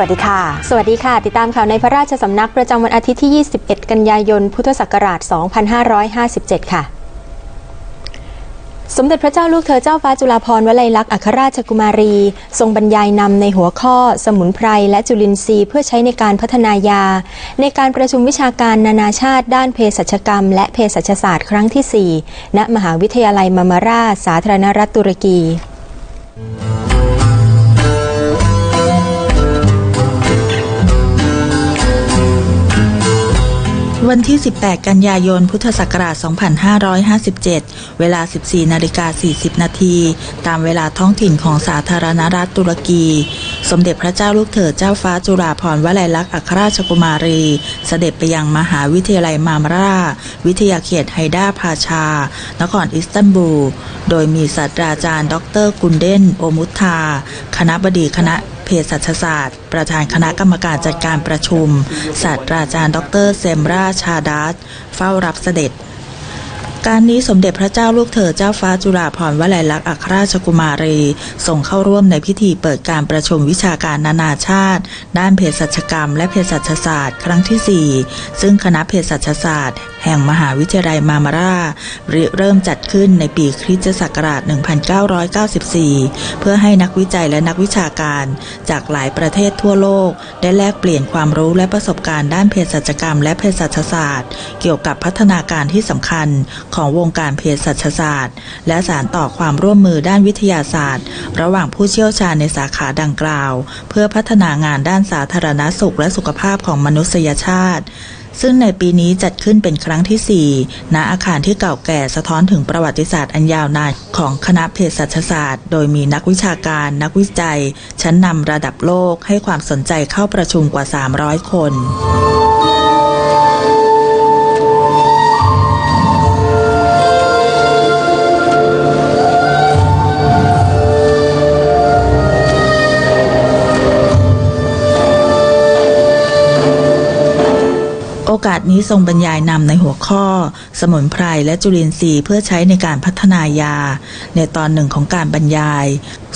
วัสดีค่ะ สวัสดีค่ะ ติดตามข่าวในพระราชสำนักประจำวันอาทิตย์ที่ 21 กันยายน พุทธศักราช 2557 ค่ะสมเด็จพระเจ้าลูกเธอเจ้าฟ้าจุฬาภรณ์วลัยลักษณ์อัครราชกุมารี ทรงบรรยายนำในหัวข้อ สมุนไพรและจุลินทรีย์เพื่อใช้ในการพัฒนายา ในการประชุมวิชาการนานาชาติ ด้านเภสัชกรรม และเภสัชศาสตร์ครั้งที่ 4 ณ มหาวิทยาลัยมามาราสาธารณรัฐตุรกี วันที่ 18 กันยายน พุทธศักราช 2557 เวลา 14 นาฬิกา 40 นาที ตามเวลาท้องถิ่นของสาธารณรัฐตุรกี สมเด็จพระเจ้าลูกเธอเจ้าฟ้าจุฬาภรณ์วลัยลักษณ์อัครราชกุมารี เสด็จไปยังมหาวิทยาลัยมามารา วิทยาเขตไฮดาพาชา นครอิสตันบูล โดยมีศาสตราจารย์ ดร กุนเดน โอมุทธา คณะบดีคณะ ภสัชศาสตร์ ประธานคณะกรรมการจัดการประชุม ศาสตราจารย์ ดรเซมราชาดัสเฝ้ารับเสด็จการนี้สมเด็จพระเจ้าลูกเธอเจ้าฟ้าจุฬาภรณ์วลัยลักษณ์อัครราชกุมารีส่งเข้าร่วมในพิธีเปิดการประชุมวิชาการนานาชาติ ด้านเภสัชกรรมและเภสัชศาสตร์ ครั้งที่ 4 ซึ่งคณะเภสัชศาสตร์ แห่งมหาวิทยาลัยมามาราริเริ่มจัดขึ้นในปีคริสตศักราช 1994 เพื่อให้นักวิจัยและนักวิชาการจากหลายประเทศทั่วโลก ได้แลกเปลี่ยนความรู้และประสบการณ์ด้านเภสัชกรรมและเภสัชศาสตร์ เกี่ยวกับพัฒนาการที่สำคัญของวงการเภสัชศาสตร์ และสารต่อความร่วมมือด้านวิทยาศาสตร์ ระหว่างผู้เชี่ยวชาญในสาขาดังกล่าว เพื่อพัฒนางานด้านสาธารณสุขและสุขภาพของมนุษยชาติ ซึ่งในปีนี้จัดขึ้นเป็นครั้งที่ 4 ณ อาคารที่เก่าแก่สะท้อนถึงประวัติศาสตร์อันยาวนานของคณะเภสัชศาสตร์ โดยมีนักวิชาการ นักวิจัย ชั้นนำระดับโลกให้ความสนใจเข้าประชุมกว่า 300 คน อกาสนี้ทรงบรรยายนำในหัวข้อ สมุนไพรและจุลินทรีย์เพื่อใช้ในการพัฒนายา ในตอนหนึ่งของการบรรยาย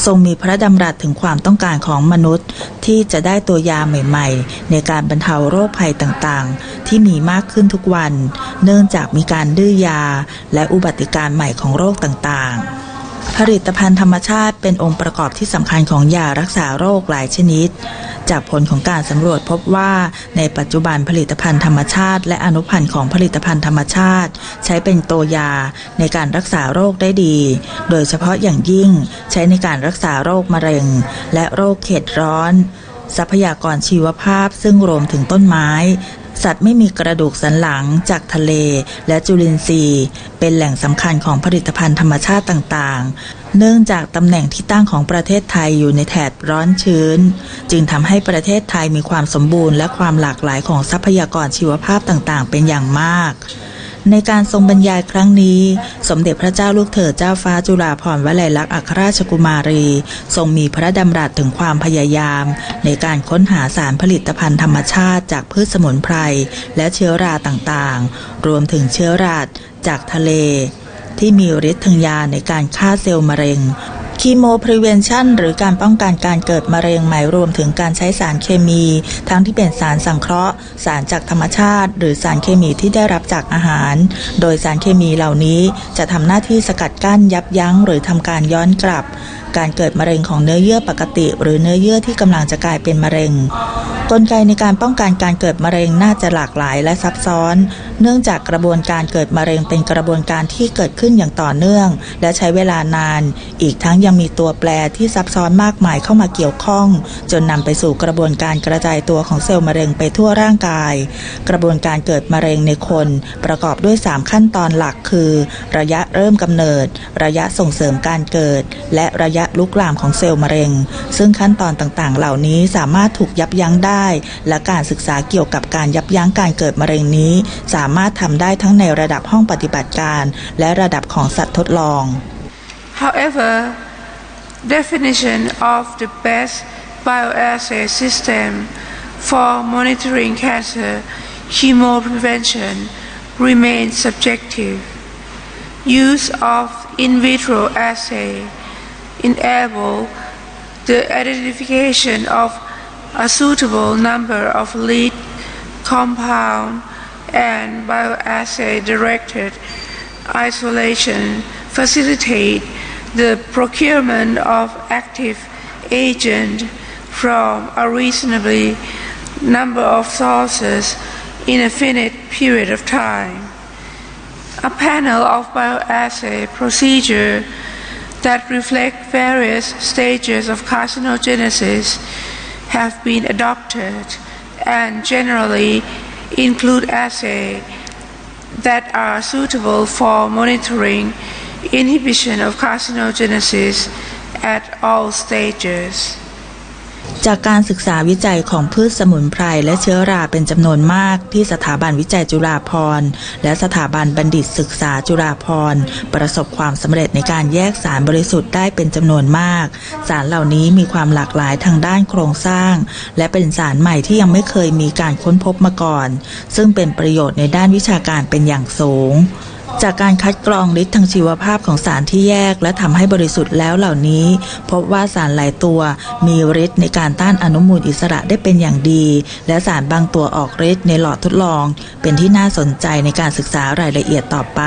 ทรงมีพระดำรัสถึงความต้องการของมนุษย์ ที่จะได้ตัวยาใหม่ๆ ในการบรรเทาโรคภัยต่างๆ ที่มีมากขึ้นทุกวัน เนื่องจากมีการดื้อยา และอุบัติการใหม่ของโรคต่างๆผลิตภัณฑ์ธรรมชาติเป็นองค์ประกอบที่สำคัญของยารักษาโรคหลายชนิด จากผลของการสำรวจพบว่าในปัจจุบันผลิตภัณฑ์ธรรมชาติ และอนุพันธ์ของผลิตภัณฑ์ธรรมชาติ ใช้เป็นตัวยาในการรักษาโรคได้ดี โดยเฉพาะอย่างยิ่งใช้ในการรักษาโรคมะเร็ง และโรคเขตร้อนทรัพยากรชีวภาพซึ่งรวมถึงต้นไม้ สัตว์ไม่มีกระดูกสันหลังจากทะเล และจุลินทรีย์ เป็นแหล่งสำคัญของผลิตภัณฑ์ธรรมชาติต่างๆ เนื่องจากตำแหน่งที่ตั้งของประเทศไทยอยู่ในแถบร้อนชื้น จึงทำให้ประเทศไทยมีความสมบูรณ์และความหลากหลายของทรัพยากรชีวภาพต่างๆ เป็นอย่างมาก ในการทรงบรรยายครั้งนี้ สมเด็จพระเจ้าลูกเธอเจ้าฟ้าจุฬาภรณ์วลัยลักษณ์อัครราชกุมารี ทรงมีพระดำรัสถึงความพยายาม ในการค้นหาสารผลิตภัณฑ์ธรรมชาติจากพืชสมุนไพรและเชื้อราต่างๆ รวมถึงเชื้อราจากทะเลที่มีฤทธิ์ทางยาในการฆ่าเซลล์มะเร็ง คีโมพรีเวนชั่นหรือการป้องกันการเกิดมะเร็งหมายรวมถึงการใช้สารเคมี ทั้งที่เป็นสารสังเคราะห์ สารจากธรรมชาติ หรือสารเคมีที่ได้รับจากอาหาร โดยสารเคมีเหล่านี้จะทำหน้าที่สกัดกั้นยับยั้งหรือทำการย้อนกลับ การเกิดมะเร็งของเนื้อเยื่อปกติ หรือเนื้อเยื่อที่กำลังจะกลายเป็นมะเร็ง กลไกในการป้องกันการเกิดมะเร็งน่าจะหลากหลายและซับซ้อน เนื่องจากกระบวนการเกิดมะเร็งเป็นกระบวนการที่เกิดขึ้นอย่างต่อเนื่อง และใช้เวลานาน อีกทั้งยังมีตัวแปรที่ซับซ้อนมากมายเข้ามาเกี่ยวข้อง จนนำไปสู่กระบวนการกระจายตัวของเซลล์มะเร็งไปทั่วร่างกาย กระบวนการเกิดมะเร็งในคน ประกอบด้วย 3 ขั้นตอนหลักคือ ระยะเริ่มกำเนิด ระยะส่งเสริมการเกิด และระยะลุกลามของเซลล์มะเร็ง ซึ่งขั้นตอนต่างๆ เหล่านี้สามารถถูกยับยั้งได้ และการศึกษาเกี่ยวกับการยับยั้งการเกิดมะเร็งนี้ สามารถทำได้ทั้งในระดับห้องปฏิบัติการ และระดับของสัตว์ทดลอง However, definition of the best bioassay system for monitoring cancer chemoprevention remains subjective. Use of in vitro assay enable the identification of a suitable number of lead compound and bioassay directed isolation facilitate the procurement of active agent from a reasonably number of sources in a finite period of time. A panel of bioassay procedure that reflect various stages of carcinogenesis have been adopted and generally include assays that are suitable for monitoring inhibition of carcinogenesis at all stages. จากการศึกษาวิจัยของพืชสมุนไพรและเชื้อราเป็นจำนวนมากที่สถาบันวิจัยจุฬาภรณ์และสถาบันบัณฑิตศึกษาจุฬาภรณ์ประสบความสำเร็จในการแยกสารบริสุทธิ์ได้เป็นจำนวนมาก สารเหล่านี้มีความหลากหลายทางด้านโครงสร้าง และเป็นสารใหม่ที่ยังไม่เคยมีการค้นพบมาก่อน ซึ่งเป็นประโยชน์ในด้านวิชาการเป็นอย่างสูง จากการคัดกรองฤทธิ์ทางชีวภาพของสารที่แยกและทำให้บริสุทธิ์แล้วเหล่านี้ พบว่าสารหลายตัวมีฤทธิ์ในการต้านอนุมูลอิสระได้เป็นอย่างดี และสารบางตัวออกฤทธิ์ในหลอดทดลอง เป็นที่น่าสนใจในการศึกษารายละเอียดต่อไป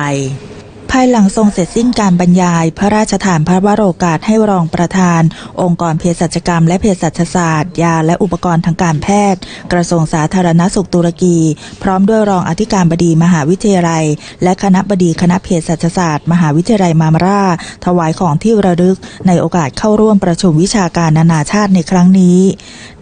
ภายหลังทรงเสร็จสิ้นการบรรยาย พระราชทานพระวโรกาสให้รองประธาน องค์กรเภสัชกรรมและเภสัชศาสตร์ ยาและอุปกรณ์ทางการแพทย์ กระทรวงสาธารณสุขตุรกี พร้อมด้วยรองอธิการบดีมหาวิทยาลัย และคณะบดีคณะเภสัชศาสตร์ มหาวิทยาลัยมามาราถวายของที่ระลึก ในโอกาสเข้าร่วมประชุมวิชาการนานาชาติในครั้งนี้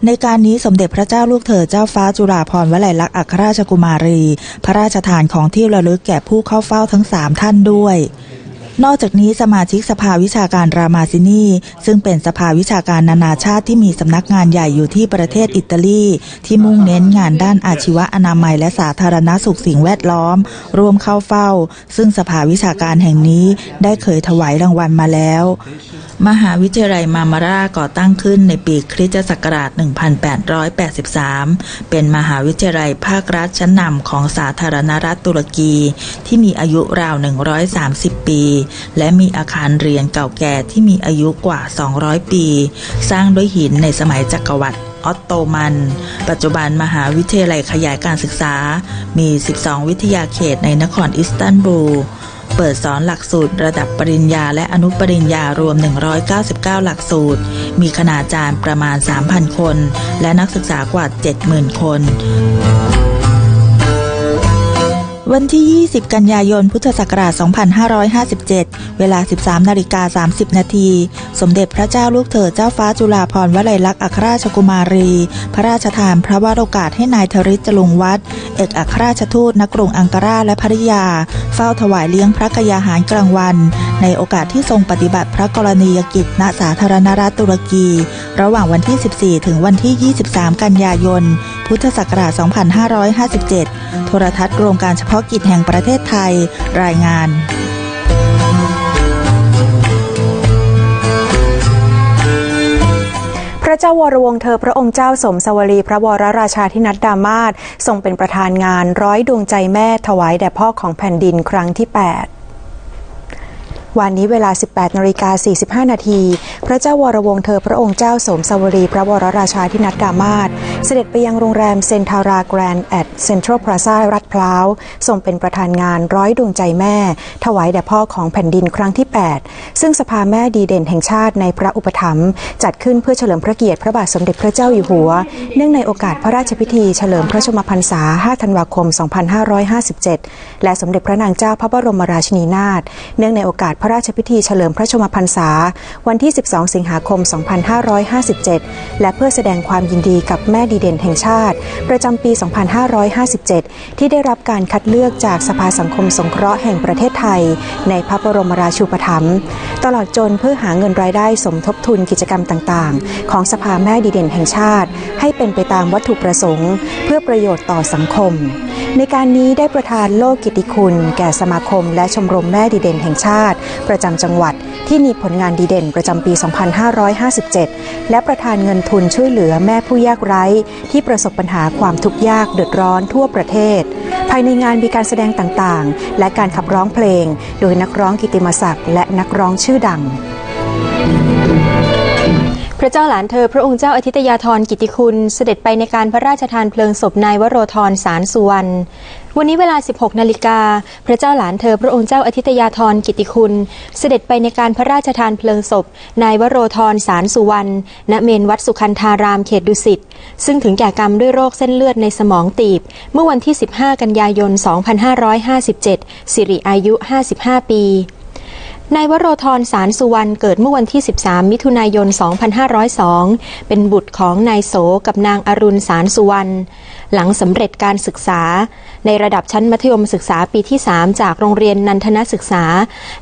ในการนี้สมเด็จพระเจ้าลูกเธอเจ้าฟ้าจุฬาภรณ์วลัยลักษณ์อัครราชกุมารี พระราชทานของที่ระลึกแก่ผู้เข้าเฝ้าทั้งสามท่านด้วยด้วย นอกจากนี้สมาชิกสภาวิชาการรามาซินีซึ่งเป็นสภาวิชาการนานาชาติที่มีสำนักงานใหญ่อยู่ที่ประเทศอิตาลี ที่มุ่งเน้นงานด้านอาชีวะอนามัยและสาธารณสุขสิ่งแวดล้อม ร่วมเข้าเฝ้า ซึ่งสภาวิชาการแห่งนี้ได้เคยถวายรางวัลมาแล้วมหาวิทยาลัยมามาราก่อตั้งขึ้นในปีคริสตศักราช 1883 เป็นมหาวิทยาลัยภาครัฐชั้นนำของสาธารณรัฐตุรกี ที่มีอายุราว 130 ปี และมีอาคารเรียนเก่าแก่ที่มีอายุกว่า 200 ปี สร้างด้วยหินในสมัยจักรวรรดิออตโตมัน ปัจจุบันมหาวิทยาลัยขยายการศึกษา มี 12 วิทยาเขตในนครอิสตันบูล เปิดสอนหลักสูตรระดับปริญญาและอนุปริญญารวม 199 หลักสูตร มีคณาจารย์ประมาณ 3,000 คน และนักศึกษากว่า 70,000 คน วันที่ 20 กันยายน พุทธศักราช 2557 เวลา 13 นาฬิกา 30 นาที สมเด็จพระเจ้าลูกเธอเจ้าฟ้าจุฬาภรณ์วลัยลักษณ์อัครราชกุมารี พระราชทานพระวโรกาสให้นายธริศจลุงวัด เอกอัครราชทูตณกรุงอังการาและภริยา เฝ้าถวายเลี้ยงพระกยาหารกลางวัน ในโอกาสที่ทรงปฏิบัติพระกรณียกิจณสาธารณรัฐตุรกี ระหว่างวันที่ 14 ถึงวันที่ 23 กันยายน พุทธศักราช 2557 โทรทัศน์รวมการเฉพาะกิจแห่งประเทศไทยรายงานพระเจ้าวรวงเธอพระองค์เจ้าสมสวรีพระวรราชาธินัดดามาศทรงเป็นประธานงานร้อยดวงใจแม่ถวายแด่พ่อของแผ่นดินครั้งที่ 8 วันนี้เวลา 18นาฬิกา45 นาที พระเจ้าวรวงศ์เธอพระองค์เจ้าสมสวรี พระวรราชาธินัดดามาศเสด็จไปยังโรงแรมเซนทาราแกรนด์แอดเซ็นทรัลพลาซ่ารัดพร้าวทรงเป็นประธานงานร้อยดวงใจแม่ ถวายแด่พ่อของแผ่นดินครั้งที่ 8 ซึ่งสภาแม่ดีเด่นแห่งชาติในพระอุปถัมภ์จัดขึ้นเพื่อเฉลิมพระเกียรติพระบาทสมเด็จพระเจ้าอยู่หัว เนื่องในโอกาสพระราชพิธีเฉลิมพระชมพรรษา 5 ธันวาคม 2557 และสมเด็จพระนางเจ้าพระบรมราชินีนาถเนื่องในโอกาสพระราชพิธีเฉลิมพระชมพรรษา วันที่ 12 สิงหาคม 2557 และเพื่อแสดงความยินดีกับแม่ดีเด่นแห่งชาติ ประจำปี 2557 ที่ได้รับการคัดเลือกจากสภาสังคมสงเคราะห์แห่งประเทศไทย ในพระบรมราชูปถัมภ์ตลอดจนเพื่อหาเงินรายได้สมทบทุนกิจกรรมต่างๆ ของสภาแม่ดีเด่นแห่งชาติ ให้เป็นไปตามวัตถุประสงค์ เพื่อประโยชน์ต่อสังคม ในการนี้ได้ประทานโลกกิตติคุณ แก่สมาคมและชมรมแม่ดีเด่นแห่งชาติประจำจังหวัดที่มีผลงานดีเด่นประจำปี 2557 และประทานเงินทุนช่วยเหลือแม่ผู้ยากไร้ ที่ประสบปัญหาความทุกข์ยากเดือดร้อนทั่วประเทศ ภายในงานมีการแสดงต่างๆ และการขับร้องเพลง โดยนักร้องกิติมศักดิ์และนักร้องชื่อดังพระเจ้าหลานเธอพระองค์เจ้าอาทิตยาธรกิติคุณเสด็จไปในการพระราชทานเพลิงศพนายวโรธรสารสุวรรณ วันนี้เวลา 16 นาฬิกา พระเจ้าหลานเธอพระองค์เจ้าอาทิตยาธรกิติคุณ เสด็จไปในการพระราชทานเพลิงศพ นายวโรธรสารสุวรรณ ณ เมนวัดสุขันธารามเขตดุสิต ซึ่งถึงแก่กรรมด้วยโรคเส้นเลือดในสมองตีบ เมื่อวันที่ 15 กันยายน 2557 สิริอายุ 55 ปี นายวโรธรสารสุวรรณเกิดเมื่อวันที่ 13 มิถุนายน 2502 เป็นบุตรของนายโสกับนางอรุณสารสุวรรณ หลังสำเร็จการศึกษา ในระดับชั้นมัธยมศึกษาปีที่ 3 จากโรงเรียนนันทนศึกษา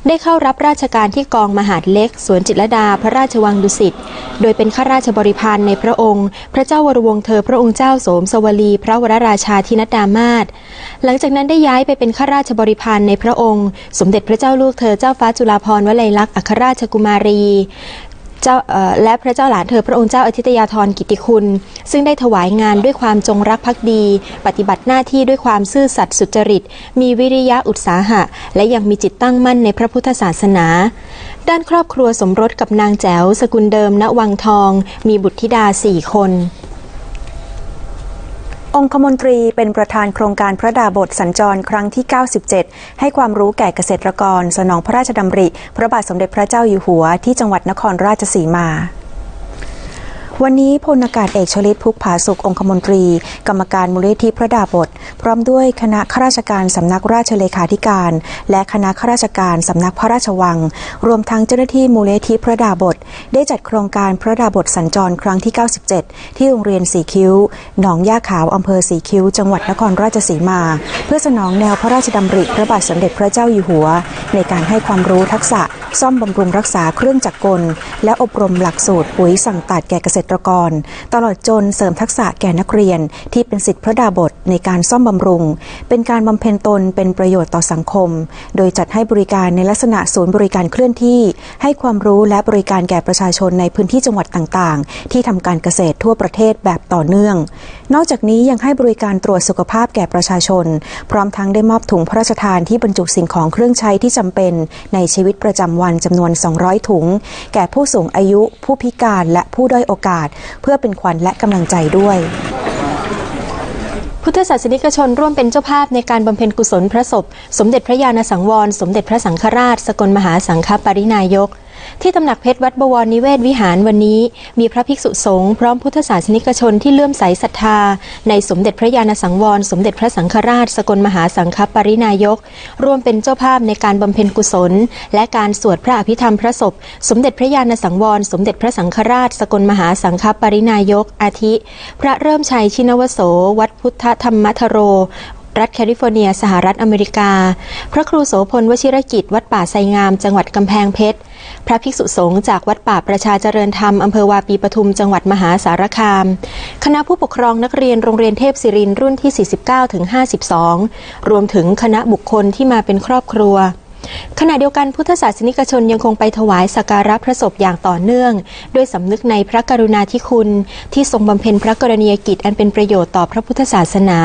ได้เข้ารับราชการที่กองมหาดเล็ก สวนจิตรดาพระราชวังดุสิต โดยเป็นข้าราชบริพารในพระองค์ พระเจ้าวรวงเธอพระองค์เจ้าโสมสวลี พระวรราชาธินดามาศหลังจากนั้นได้ย้ายไปเป็นข้าราชบริพารในพระองค์ สมเด็จพระเจ้าลูกเธอเจ้าฟ้าจุฬาภรณ์วลัยลักษณ์อัครราชกุมารีจ้าและพระเจ้าหลานเธอพระองค์เจ้าอาทิตยาธรกิติคุณ ซึ่งได้ถวายงานด้วยความจงรักภักดี ปฏิบัติหน้าที่ด้วยความซื่อสัตย์สุจริต มีวิริยะอุตสาหะ และยังมีจิตตั้งมั่นในพระพุทธศาสนา ด้านครอบครัวสมรสกับนางแจ๋ว สกุลเดิมณวังทอง มีบุตรธิดาสี่คน องคมนตรีเป็นประธานโครงการพระดาบทสัญจรครั้งที่ 97 ให้ความรู้แก่เกษตรกร สนองพระราชดำริ พระบาทสมเด็จพระเจ้าอยู่หัวที่จังหวัดนครราชสีมา วันนี้พลอากาศเอกชลิตพุกผาสุของคมนตรี กรรมการมูลนิธิพระดาบท พร้อมด้วยคณะข้าราชการสำนักราชเลขาธิการ และคณะข้าราชการสำนักพระราชวัง รวมทั้งเจ้าหน้าที่มูลนิธิพระดาบท ได้จัดโครงการพระดาบทสัญจรครั้งที่ 97 ที่โรงเรียนสีคิ้ว หนองย่าขาวอำเภอสีคิ้ว จังหวัดนครราชสีมา เพื่อสนองแนวพระราชดำริพระบาทสมเด็จพระเจ้าอยู่หัว ในการให้ความรู้ทักษะ ซ่อมบำรุงรักษาเครื่องจักรกล และอบรมหลักสูตรปุ๋ยสั่งตัดแก่เกษตรกร ตลอดจนเสริมทักษะแก่นักเรียนที่เป็นสิทธิพระดาบทในการซ่อมบำรุง เป็นการบำเพ็ญตนเป็นประโยชน์ต่อสังคม โดยจัดให้บริการในลักษณะศูนย์บริการเคลื่อนที่ ให้ความรู้และบริการแก่ประชาชนในพื้นที่จังหวัดต่างๆ ที่ทำการเกษตรทั่วประเทศแบบต่อเนื่อง นอกจากนี้ยังให้บริการตรวจสุขภาพแก่ประชาชน พร้อมทั้งได้มอบถุงพระราชทานที่บรรจุสิ่งของเครื่องใช้ที่จำเป็นในชีวิตประจำวันจำนวน 200 ถุง แก่ผู้สูงอายุ ผู้พิการและผู้ด้อยโอกาสเพื่อเป็นขวัญและกำลังใจด้วยพุทธศาสนิกชนร่วมเป็นเจ้าภาพในการบำเพ็ญกุศลพระศพ สมเด็จพระญาณสังวร สมเด็จพระสังฆราช สกลมหาสังฆปรินายก ที่ตำหนักเพชรวัดบวรนิเวศวิหารวันนี้ มีพระภิกษุสงฆ์พร้อมพุทธศาสนิกชนที่เลื่อมใสศรัทธา ในสมเด็จพระญาณสังวร สมเด็จพระสังฆราช สกลมหาสังฆปรินายก ร่วมเป็นเจ้าภาพในการบำเพ็ญกุศล และการสวดพระอภิธรรมพระศพ สมเด็จพระญาณสังวร สมเด็จพระสังฆราช สกลมหาสังฆปรินายก อาทิ พระเริ่มชัยชินวโส วัดพุทธธรรมทโรรัฐแคลิฟอร์เนีย สหรัฐอเมริกา พระครูโสพลวชิรกิจ วัดป่าไซงาม จังหวัดกำแพงเพชร พระภิกษุสงฆ์จากวัดป่าประชาเจริญธรรมอำเภอวาปีปทุมจังหวัดมหาสารคาม คณะผู้ปกครองนักเรียนโรงเรียนเทพศิรินร์รุ่นที่ 49ถึง52 รวมถึงคณะบุคคลที่มาเป็นครอบครัวขณะเดียวกันพุทธศาสนิกชนยังคงไปถวายสักการะพระศพอย่างต่อเนื่อง ด้วยสำนึกในพระกรุณาธิคุณ ที่ทรงบำเพ็ญพระกรณียกิจอันเป็นประโยชน์ต่อพระพุทธศาสนา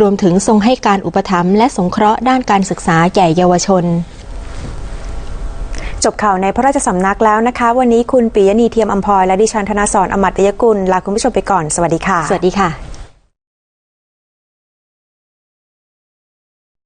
รวมถึงทรงให้การอุปถัมภ์และสงเคราะห์ด้านการศึกษาแก่เยาวชน จบข่าวในพระราชสำนักแล้วนะคะ วันนี้คุณปิยณีเทียมอัมพรและดิฉันธนาสรอมัตยกุลลาคุณผู้ชมไปก่อน สวัสดีค่ะ สวัสดีค่ะ